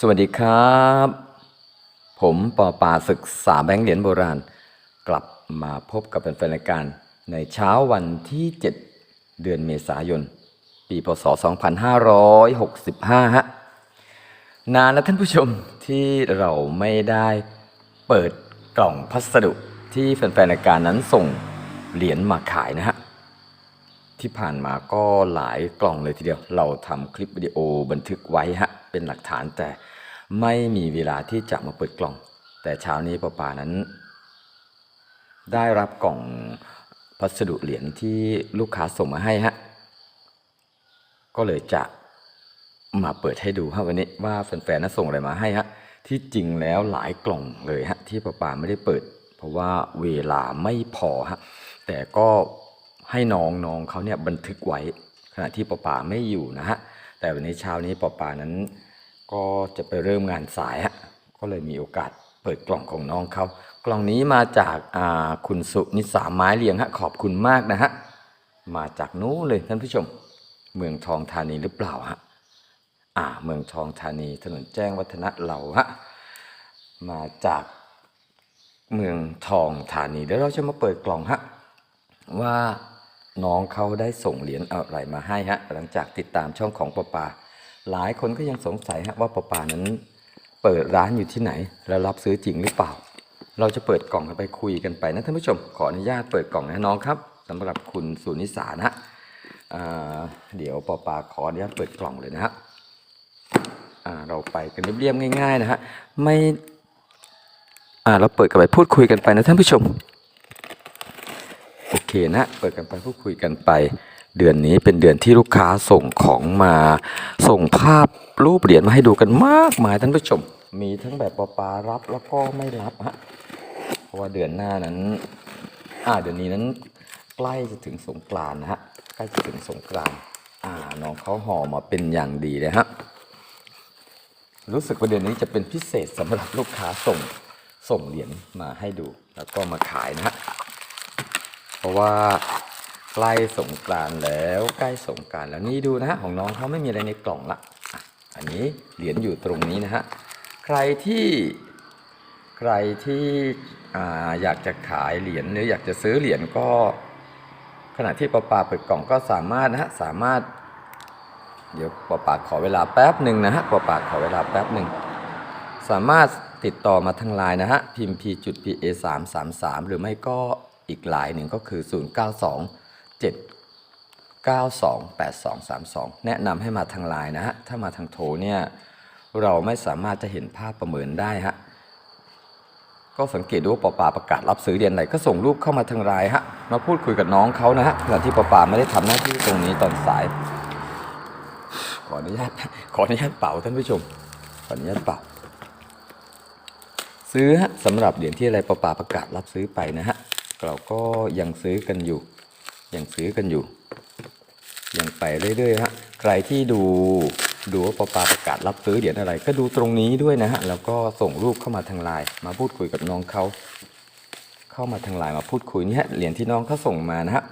สวัสดีครับ ผมปอปาศึกษาแบงค์เหรียญโบราณ กลับมาพบกับแฟนรายการในเช้าวันที่ 7 เดือนเมษายน ปีพศ 2565 ฮะ นานแล้วท่านผู้ชมที่เราไม่ได้เปิดกล่องพัสดุที่แฟนๆรายการนั้นส่งเหรียญมาขายนะฮะ ที่ผ่านมาก็หลายกล่องเลยทีเดียว เราทำคลิปวิดีโอบันทึกไว้ฮะเป็นหลักฐานแต่ไม่มีเวลาที่จะมาเปิดกล่อง แต่เช้านี้ป้าปานั้น ได้รับกล่องพัสดุเหรียญที่ลูกค้าส่งมาให้ฮะก็เลยจะมาเปิดให้ดูฮะวันนี้ว่าแฟนๆนั้นส่งอะไรมาให้ฮะที่จริงแล้วหลายกล่องเลยฮะที่ป้าปาไม่ได้เปิด เพราะว่าเวลาไม่พอฮะแต่ก็ ให้น้องน้องเขาเนี่ยบันทึกไว้ขณะที่ป้าปาไม่อยู่นะฮะแต่วันนี้เช้านี้ป้าปานั้น ก็จะไปเริ่มงานสายฮะก็เลยมีโอกาสเปิดกล่องของน้องเขากล่องนี้มาจากาคุณสุนิสาไม้เลียงฮะขอบคุณมากนะฮะมาจากนู้นเลยท่านผู้ชม เมืองทองธานีหรือเปล่าฮะอ่าเมืองทองธานีถนนแจ้งวัฒนะเราฮะมาจากเมืองทองธานีเดี๋ยวเราจะมาเปิดกล่องฮะว่า น้องเขาได้ส่งเหรียญอะไรมาให้ฮะหลังจากติดตามช่องของปปา หลายคนก็ยังสงสัยฮะว่าปปานั้น เปิดร้านอยู่ที่ไหน แล้วรับซื้อจริงหรือเปล่า เราจะเปิดกล่องกันไปคุยกันไปนะท่านผู้ชมขออนุญาตเปิดกล่องนะน้องครับสำหรับคุณสุนิสานะฮะอ่าเดี๋ยวปะปาขออนุญาตเปิดกล่องเลยนะฮะอ่าเราไปกันเรียบๆง่าย ๆ นะฮะไม่เราเปิดกันไปพูดคุยกันไปนะท่านผู้ชม นะเปิดกันไปพูดคุยกันไป เดือนนี้เป็นเดือนที่ลูกค้าส่งของมาส่งภาพรูปเหรียญมาให้ดูกันมากมายท่านผู้ชม มีทั้งแบบปอปารับแล้วก็ไม่รับฮะเพราะว่าเดือนหน้านั้นอ่าเดือนนี้นั้นใกล้จะถึงสงกรานนะฮะใกล้จะถึงสงกรานอ่าน้องเขาห่อมาเป็นอย่างดีเลยฮะรู้สึกว่าเดือนนี้จะเป็นพิเศษสำหรับลูกค้าส่งส่งเหรียญมาให้ดู แล้วก็มาขายนะฮะ ราะว่าใกล้สงกรานแล้วใกล้สงกรานแล้วนี่ดูนะฮะของน้องเขาไม่มีอะไรในกล่องละอันนี้เหรียญอยู่ตรงนี้นะฮะใครที่ใครที่ออยากจะขายเหรียญหรืออยากจะซื้อเหรียญก็ ขณะที่ปาปาเปิดกล่องก็สามารถนะฮะสามารถ เดี๋ยวปาปาขอเวลาแป๊บหนึ่งนะฮะปาปาขอเวลาแป๊บหนึ่งสามารถติดต่อมาทางไลน์นะฮะพิมพ์ p จุด pa 3 3 3หรือไม่ก็ อีกไลน์หนึ่งก็คือ 0 9 2 7 9 2 8 2 3 2 แนะนำให้มาทางไลน์นะฮะ ถ้ามาทางโทรเนี่ยเราไม่สามารถจะเห็นภาพประเมินได้ฮะ ก็สังเกตดูว่าปอปาประกาศรับซื้อเรียนอะไรก็ส่งรูปเข้ามาทางไลน์ฮะ มาพูดคุยกับน้องเขานะฮะขณะที่ปอปาไม่ได้ทำหน้าที่ตรงนี้ตอนสาย ขออนุญาตขออนุญาตเป่าท่านผู้ชม ขออนุญาตเป่าซื้อฮะสำหรับเหรียญที่อะไรประปาประกาศรับซื้อไปนะฮะ เราก็ยังซื้อกันอยู่ ยังซื้อกันอยู่ ยังไปเรื่อยๆฮะใครที่ดูดูว่าประปาประกาศรับซื้อเหรียญอะไร ก็ดูตรงนี้ด้วยนะฮะแล้วก็ส่งรูปเข้ามาทางไลน์มาพูดคุยกับน้องเขาเข้ามาทางไลน์มาพูดคุยนี่ฮะเหรียญที่น้องเขาส่งมานะฮะ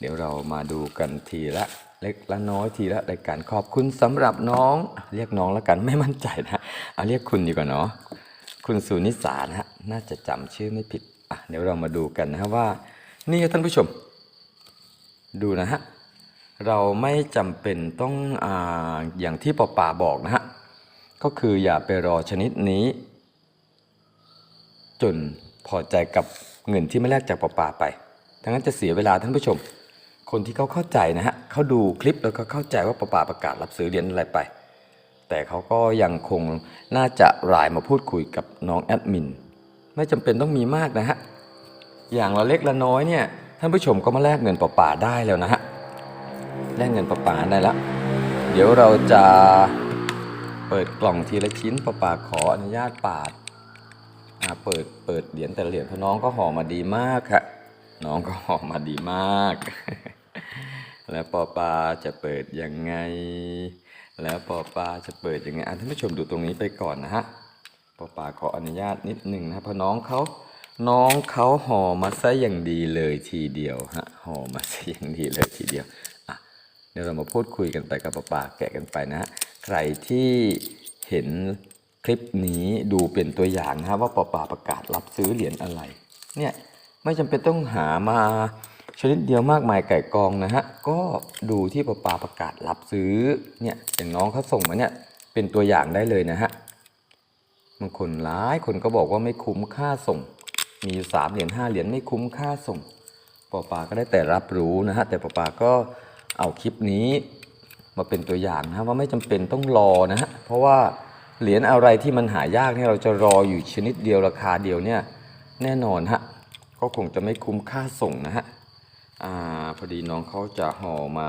เดี๋ยวเรามาดูกันทีละเล็กละน้อยทีละรายการขอบคุณสำหรับน้อง เรียกน้องแล้วกันไม่มั่นใจนะเอาเรียกคุณดีกว่าเนาะคุณสุนิสานะฮะน่าจะจำชื่อไม่ผิด เดี๋ยวเรามาดูกันนะฮะว่า นี่ครับท่านผู้ชม ดูนะฮะ เราไม่จำเป็นต้องออย่างที่ปอป่าบอกนะฮะ ก็คืออย่าไปรอชนิดนี้ จนพอใจกับเงินที่ไม่แลกจากปอป่าไปทั้งนั้นจะเสียเวลาท่านผู้ชม คนที่เขาเข้าใจนะฮะเขาดูคลิปแล้วก็เข้าใจว่าปอป่าประกาศรับซื้อเหรียญอะไรไป แต่เขาก็ยังคงน่าจะไลน์มาพูดคุยกับน้องแอดมิน ไม่จำเป็นต้องมีมากนะฮะ อย่างละเล็กละน้อยเนี่ยท่านผู้ชมก็มาแลกเงินปอป่าได้แล้วนะฮะแลกเงินปอป่าได้แล้วเดี๋ยวเราจะเปิดกล่องทีละชิ้นปอป่าขออนุญาตปาดอ่าเปิดเปิดเหรียญแต่เหรียญพน้องก็ห่อมาดีมากครับน้องก็ห่อมาดีมาก แล้วปอปาจะเปิดยังไง แล้วปอปาจะเปิดยังไงท่านผู้ชมดูตรงนี้ไปก่อนนะฮะ ปอปาขออนุญาตนิดหนึ่งนะเพราะน้องเขาน้องเขาห่อมาซะอย่างดีเลยทีเดียวฮะห่อมาซะอย่างดีเลยทีเดียวอะเดี๋ยวเรามาพูดคุยกันไปกับปะปาแกะกันไปนะใครที่เห็นคลิปนี้ดูเป็นตัวอย่างนะว่าปอปาประกาศรับซื้อเหรียญอะไร เนี่ยไม่จำเป็นต้องหามาชนิดเดียวมากมายไก่กองนะฮะก็ดูที่ปอปาประกาศรับซื้อเนี่ยอย่างน้องเขาส่งมาเนี่ยเป็นตัวอย่างได้เลยนะฮะ บางคนหลายคนก็บอกว่าไม่คุ้มค่าส่ง มีสามเหรียญห้าเหรียญไม่คุ้มค่าส่งปอปาก็ได้แต่รับรู้นะฮะแต่ปอปาก็เอาคลิปนี้มาเป็นตัวอย่างนะว่าไม่จำเป็นต้องรอนะฮะเพราะว่าเหรียญอะไรที่มันหายากเนี่ยเราจะรออยู่ชนิดเดียวราคาเดียวเนี่ยแน่นอนฮะก็คงจะไม่คุ้มค่าส่งนะฮะอ่าพอดีน้องเขาจะห่อมา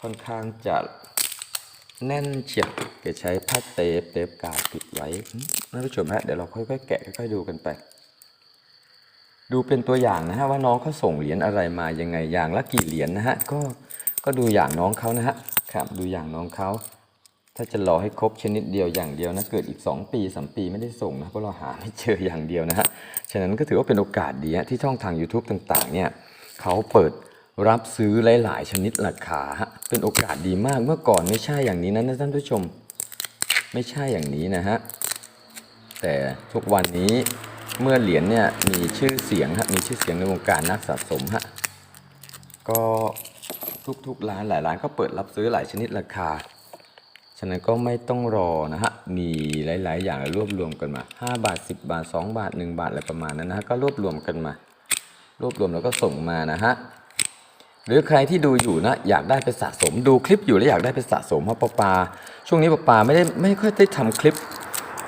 ค่อนข้างจะ แน่นเฉียบแกใช้ผ้าเทปเทปกาวปิดไว้อืมท่านผู้ชมฮะเดี๋ยวเราค่อยๆแกะค่อยๆดูกันไป ดูเป็นตัวอย่างนะฮะว่าน้องเขาส่งเหรียญอะไรมายังไงอย่างละกี่เหรียญนะฮะก็ก็ดูอย่างน้องเขานะฮะครับดูอย่างน้องเขาถ้าจะรอให้ครบชนิดเดียวอย่างเดียวนะเกิดอีก 2 ปี3ปีไม่ได้ส่งนะเพราะเราหาไม่เจออย่างเดียวนะฮะฉะนั้นก็ถือว่าเป็นโอกาสดีฮะที่ช่องทาง YouTube ต่างๆเนี่ยเขาเปิด รับซื้อหลาย ๆ ชนิดราคาฮะเป็นโอกาสดีมากเมื่อก่อนไม่ใช่อย่างนี้นะท่านผู้ชม ไม่ใช่อย่างนี้นะฮะแต่ทุกวันนี้เมื่อเหรียญเนี่ยมีชื่อเสียงฮะมีชื่อเสียงในวงการนักสะสมฮะก็ทุกๆร้านหลายร้านก็เปิดรับซื้อหลายชนิดราคา ฉะนั้นก็ไม่ต้องรอนะฮะ มีหลายๆ อย่างรวบรวมกันมา 5 บาท 10 บาท 2 บาท 1 บาทอะไรประมาณนั้นนะฮะ ก็รวบรวมกันมา รวบรวมแล้วก็ส่งมานะฮะ หรือใครที่ดูอยู่นะอยากได้ไปสะสม ดูคลิปอยู่แล้วอยากได้ไปสะสมเพราะปอปา ช่วงนี้ปอปาไม่ได้ไม่ค่อยได้ทำคลิป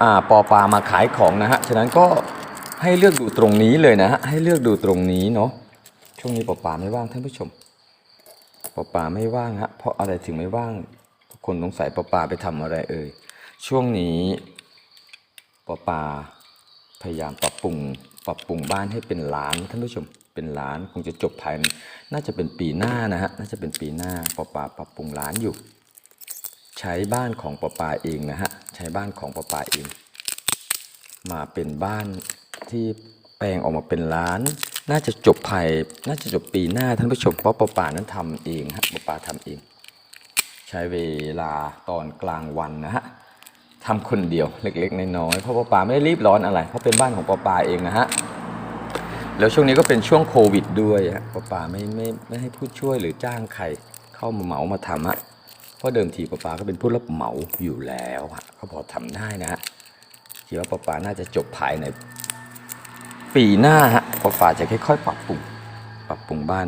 อ่าปอปามาขายของนะฮะฉะนั้นก็ให้เลือกดูตรงนี้เลยนะฮะให้เลือกดูตรงนี้เนาะช่วงนี้ปอปาไม่ว่างท่านผู้ชมปอปาไม่ว่างฮะเพราะอะไรถึงไม่ว่างทุกคนสงสัยปอปาไปทำอะไรเอ่ยช่วงนี้ปอปาพยายามปรับปรุงปรับปรุงบ้านให้เป็นล้านท่านผู้ชม เป็นล้านคงจะจบภายน่าจะเป็นปีหน้านะฮะน่าจะเป็นปีหน้าปอปาปรับปรุงร้านอยู่ ใช้บ้านของปอปาเองนะฮะใช้บ้านของปอปาเอง มาเป็นบ้านที่แปลงออกมาเป็นร้าน น่าจะจบภายน่าจะจบปีหน้าท่านผู้ชมเพราะปอปานั้นทำเองฮะปอปาทำเอง ใช้เวลาตอนกลางวันนะฮะทำคนเดียวเล็กๆน้อยๆเพราะปอปาไม่ได้รีบร้อนอะไรเพราะเป็นบ้านของปอปาเองนะฮะ แล้วช่วงนี้ก็เป็นช่วงโควิดด้วยฮะป้าป่าไม่ไม่ไม่ให้ผู้ช่วยหรือจ้างใครเข้ามาเหมามาทำฮะเพราะเดิมทีป้าป่าก็เป็นผู้รับเหมาอยู่แล้วฮะก็พอทำได้นะคิดว่าป้าป่าน่าจะจบภายในปีหน้าฮะป้าป่าจะค่อยๆปรับปรุงปรับปรุงบ้าน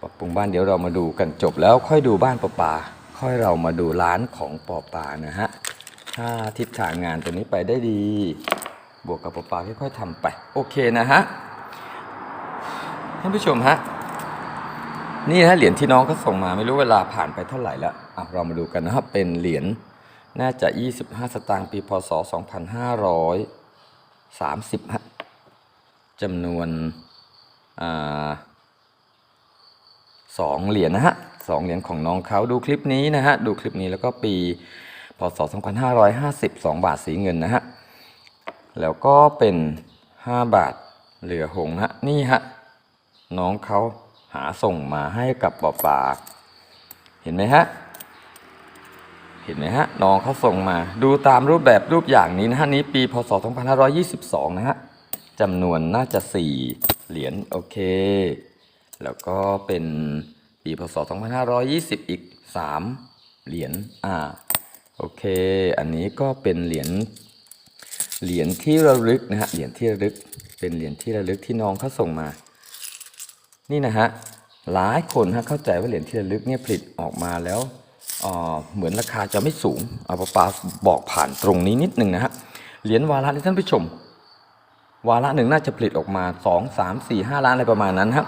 ปรับปรุงบ้านเดี๋ยวเรามาดูกันจบแล้วค่อยดูบ้านป้าป่าค่อยเรามาดูร้านของป้าป่านะฮะถ้าทิศทางงานตัวนี้ไปได้ดี บวกกับปลาๆค่อยๆทำไป โอเคนะฮะ ท่านผู้ชมฮะนี่นะเหรียญที่น้องเขาส่งมาไม่รู้เวลาผ่านไปเท่าไหร่แล้วอะเรามาดูกันนะครับเป็นเหรียญน่าจะ 25 สตางค์ปีพศ 2530ฮะจำนวนอ่าสองเหรียญนะฮะสองเหรียญของน้องเขาดูคลิปนี้นะฮะดูคลิปนี้แล้วก็ปีพศ 2550 2 บาทสีเงินนะฮะแล้วก็เป็น 5 บาทเหลือหงฮะนี่ฮะ น้องเขาหาส่งมาให้กับปอปาเห็นไหมฮะ เห็นไหมฮะ น้องเขาส่งมา ดูตามรูปแบบรูปอย่างนี้นะฮะ นี้ปี พศ 2522 นะฮะจำนวนน่าจะ 4 เหรียญโอเค แล้วก็เป็นปี พศ 2520 อีก 3 เหรียญอ่าโอเค อันนี้ก็เป็นเหรียญเหรียญที่ระลึกนะฮะ เหรียญที่ระลึก เป็นเหรียญที่ระลึกที่น้องเขาส่งมา นี่นะฮะหลายคนฮะเข้าใจว่าเหรียญที่ระลึกเนี่ยผลิตออกมาแล้วเอ่อเหมือนราคาจะไม่สูงเอาปาปาบอกผ่านตรงนี้นิดหนึ่งนะฮะเหรียญวาระที่ท่านผู้ชม วาระหนึ่งน่าจะผลิตออกมา 2 3 4 5 ล้านอะไรประมาณนั้นครับ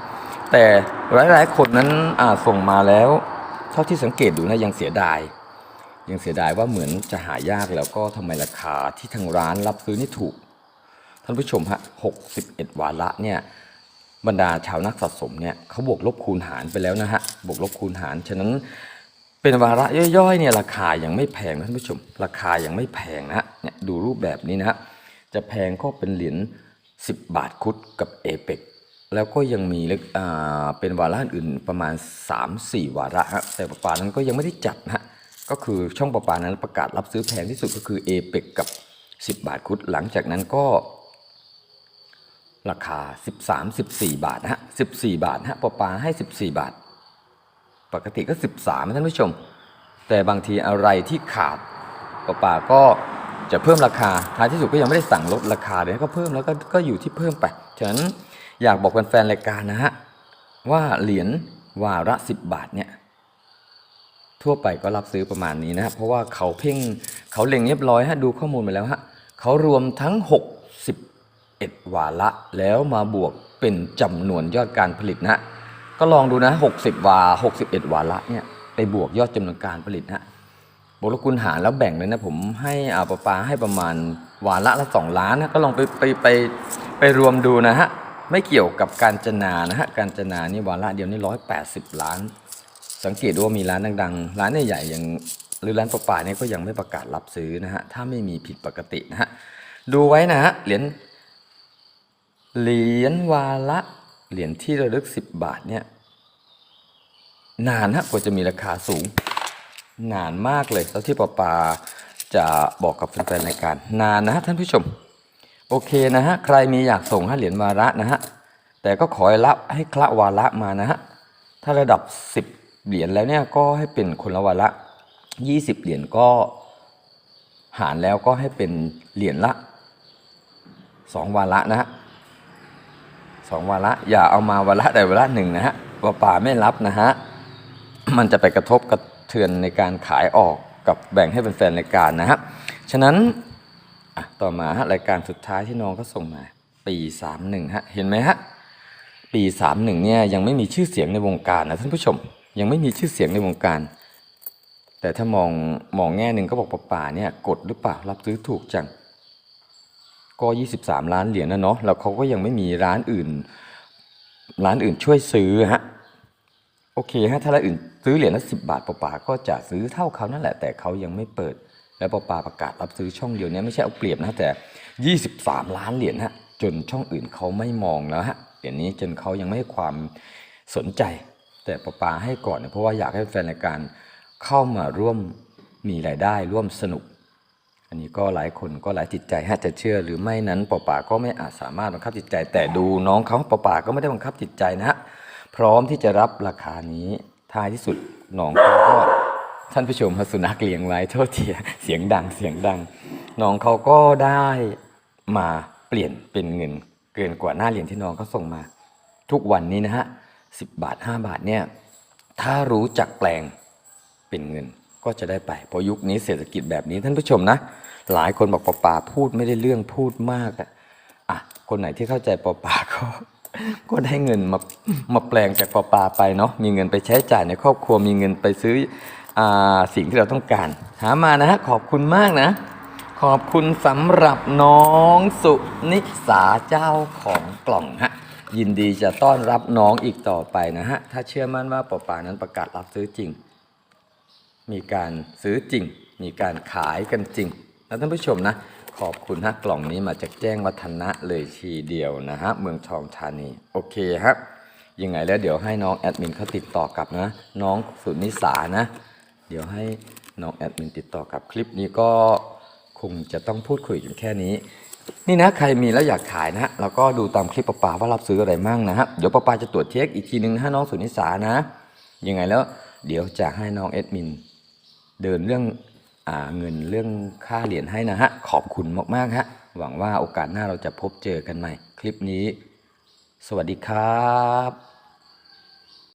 แต่หลายๆคนนั้นอ่าส่งมาแล้ว เท่าที่สังเกตดูนะยังเสียดาย ยังเสียดายว่าเหมือนจะหายากแล้วก็ทำไมราคาที่ทางร้านรับซื้อนี่ถูก ท่านผู้ชมฮะ61วาระเนี่ย บรรดาชาวนักสะสมเนี่ยเขาบวกลบคูณหารไปแล้วนะฮะบวกลบคูณหาร ฉะนั้นเป็นวาระย่อยๆเนี่ยราคายังไม่แพงนะท่านผู้ชม ราคายังไม่แพงนะเนี่ยดูรูปแบบนี้นะจะแพงก็เป็นเหรียญ10 บาทคุดกับเอเปกแล้วก็ยังมีเล็กอ่าเป็นวาระอื่นประมาณ 3-4 วาระฮะแต่ปลานั้นก็ยังไม่ได้จัดนะฮะก็คือช่องประปานั้นประกาศรับซื้อแพงที่สุดก็คือเอเปกกับ 10 บาทคุดหลังจากนั้นก็ ราคา 13 14 บาทนะฮะ14 บาทนะฮะประปาให้ 14 บาท ปกติก็ 13นะท่านผู้ชม แต่บางทีอะไรที่ขาดประปาก็จะเพิ่มราคาท้ายที่สุดก็ยังไม่ได้สั่งลดราคาเลยก็เพิ่มแล้วก็ก็อยู่ที่เพิ่มไปฉะนั้นอยากบอกแฟนๆรายการนะฮะว่าเหรียญวาระ 10 บาทเนี่ยทั่วไปก็รับซื้อประมาณนี้นะครับเพราะว่าเขาเพ่งเขาเล็งเรียบร้อยฮะดูข้อมูลมาแล้วฮะเขารวมทั้ง 6 61วาระแล้วมาบวกเป็นจำนวนยอดการผลิตนะก็ลองดูนะ 60 วา 61 วาระเนี่ยไปบวกยอดจำนวนการผลิตนะฮะบวกลบคูณหารแล้วแบ่งเลยนะ ผมให้อาปาปาให้ประมาณวาระละ 2 ล้านนะก็ลองไปไปไปไปรวมดูนะฮะไม่เกี่ยวกับการจนานะฮะการจนานี่วาระเดียวนี่180ล้าน สังเกตดูว่ามีร้านดังๆ ร้านใหญ่ๆอย่างหรือร้านป่าเนี่ยก็ยังไม่ประกาศรับซื้อนะฮะถ้าไม่มีผิดปกตินะฮะดูไว้นะฮะเหรียญ เหรียญวาละเหรียญที่ระลึก10บาทเนี่ยนานฮะกว่าจะมีราคาสูง นานมากเลยแล้วที่ป่าปาจะบอกกับแฟนๆรายการนานนะฮะท่านผู้ชม โอเคนะฮะใครมีอยากส่งห้เหรียญวาระนะฮะแต่ก็ขอให้รับให้คละวาระมานะฮะถ้าระดับ 10 เหรียญแล้วเนี่ยก็ให้เป็นคนละวาระ 20 เหรียญก็หารแล้วก็ให้เป็นเหรียญละ 2 วาระนะฮะ สองวาระอย่าเอามาวาระใดวาระหนึ่งนะฮะว่าป่าไม่รับนะฮะมันจะไปกระทบกระเทือนในการขายออกกับแบ่งให้เป็นแฟนรายการนะฮะฉะนั้นต่อมาฮะรายการสุดท้ายที่น้องเขาส่งมา ปี 31ฮะเห็นไหมฮะปี 31เนี่ยยังไม่มีชื่อเสียงในวงการนะท่านผู้ชม ยังไม่มีชื่อเสียงในวงการ แต่ถ้ามองมองแง่หนึ่งก็บอกป่าเนี่ยกดหรือเปล่ารับซื้อถูกจัง ก็ 23 ล้านเหรียญนะเนาะแล้วเขาก็ยังไม่มีร้านอื่น ร้านอื่นช่วยซื้อฮะโอเคฮะถ้าร้านอื่นซื้อเหรียญละสิบาทป่าก็จะซื้อเท่าเขานั่นแหละ แต่เขายังไม่เปิด แล้วป่าประกาศรับซื้อช่องเดียวเนี้ไม่ใช่เอาเปรียบนะแต่ 23 ล้านเหรียญฮะจนช่องอื่นเขาไม่มองแล้วฮะเหรียญนี้จนเขายังไม่ให้ความสนใจ แต่ป่าให้ก่อนเนี่ยเพราะว่าอยากให้แฟนรายการเข้ามาร่วมมีรายได้ร่วมสนุก อันนี้ก็หลายคนก็หลายจิตใจฮะจะเชื่อหรือไม่นั้นป่าป่าก็ไม่อาจสามารถบังคับจิตใจ แต่ดูน้องเขาป่าป่าก็ไม่ได้บังคับจิตใจนะฮะพร้อมที่จะรับราคานี้ท้ายที่สุดน้องเขาก็ท่านผู้ชมฮสุนัขเลี้ยงไว้โทษทีเสียงดังเสียงดังน้องเขาก็ได้มาเปลี่ยนเป็นเงินเกินกว่าหน้าเหรียญที่น้องเขาส่งมา ทุกวันนี้นะฮะสิบบาท5บาทเนี่ยถ้ารู้จักแปลงเป็นเงิน ก็จะได้ไปเพราะยุคนี้เศรษฐกิจแบบนี้ท่านผู้ชมนะ หลายคนบอกปอปาพูดไม่ได้เรื่องพูดมากอะอะคนไหนที่เข้าใจปอปาก็ก็ได้เงินมามาแปลงจากปอปาไปเนาะมีเงินไปใช้จ่ายในครอบครัวมีเงินไปซื้ออ่าสิ่งที่เราต้องการ หามานะฮะขอบคุณมากนะ ขอบคุณสำหรับน้องสุนิสาเจ้าของกล่องฮะยินดีจะต้อนรับน้องอีกต่อไปนะฮะ ถ้าเชื่อมั่นว่าปอปานั้นประกาศรับซื้อจริง มีการซื้อจริง มีการขายกันจริงนะท่านผู้ชมนะ ขอบคุณฮะกล่องนี้มาจากแจ้งวัฒนะเลยทีเดียวนะฮะเมืองทองธานีโอเคครับยังไงแล้วเดี๋ยวให้น้องแอดมินเขาติดต่อกลับนะ น้องสุนิสานะ เดี๋ยวให้น้องแอดมินติดต่อกลับคลิปนี้ก็คงจะต้องพูดคุยกันแค่นี้ นี่นะใครมีแล้วอยากขายนะฮะเราก็ดูตามคลิปป้าปาว่ารับซื้ออะไรมั่งนะฮะเดี๋ยวป้าปาจะตรวจเช็คอีกทีนึงนะฮะน้องสุนิสานะยังไงแล้วเดี๋ยวจะให้น้องแอดมิน เดินเรื่องอเงินเรื่องค่าเหรียญให้นะฮะ ขอบคุณมากๆฮะ หวังว่าโอกาสหน้าเราจะพบเจอกันใหม่ คลิปนี้ สวัสดีครับ